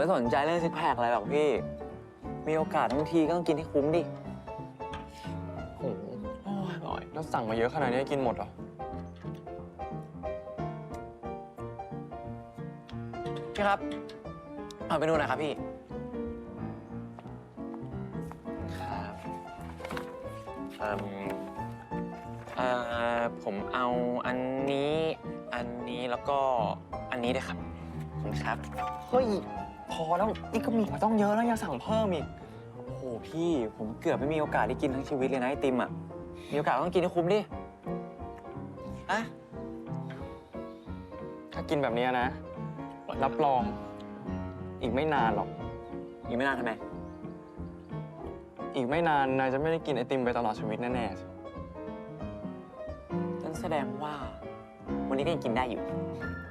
ไม่สนใจเรื่องซิกแพคอะไรหรอกพี่ มีโอกาสทั้งทีก็ต้องกินให้คุ้มดิโอ้โหโอ้ยอร่อย แล้วสั่งมาเยอะขนาดนี้กินหมดเหรอ พี่ครับ เอาไปดูหน่อยครับพี่ ครับเอ่มเอ่อผมเอาอันนี้ อันนี้แล้วก็อันนี้ด้วยครับขอบ คุณครับ เฮ้ย พอแล้ว นี่ก็มีมาต้องเยอะแล้วยังสั่งเพิ่มอีก โอ้โหพี่ ผมเกือบไม่มีโอกาสได้กินทั้งชีวิตเลยนะไอติมอะ มีโอกาสต้องกินให้คุ้มดิ อะ ถ้ากินแบบนี้นะ รับรองอีกไม่นานหรอก อีกไม่นานทำไม อีกไม่นานนายจะไม่ได้กินไอติมไปตลอดชีวิตแน่นั่นแสดงว่า วันนี้ก็ยังกินได้อยู่ ๆ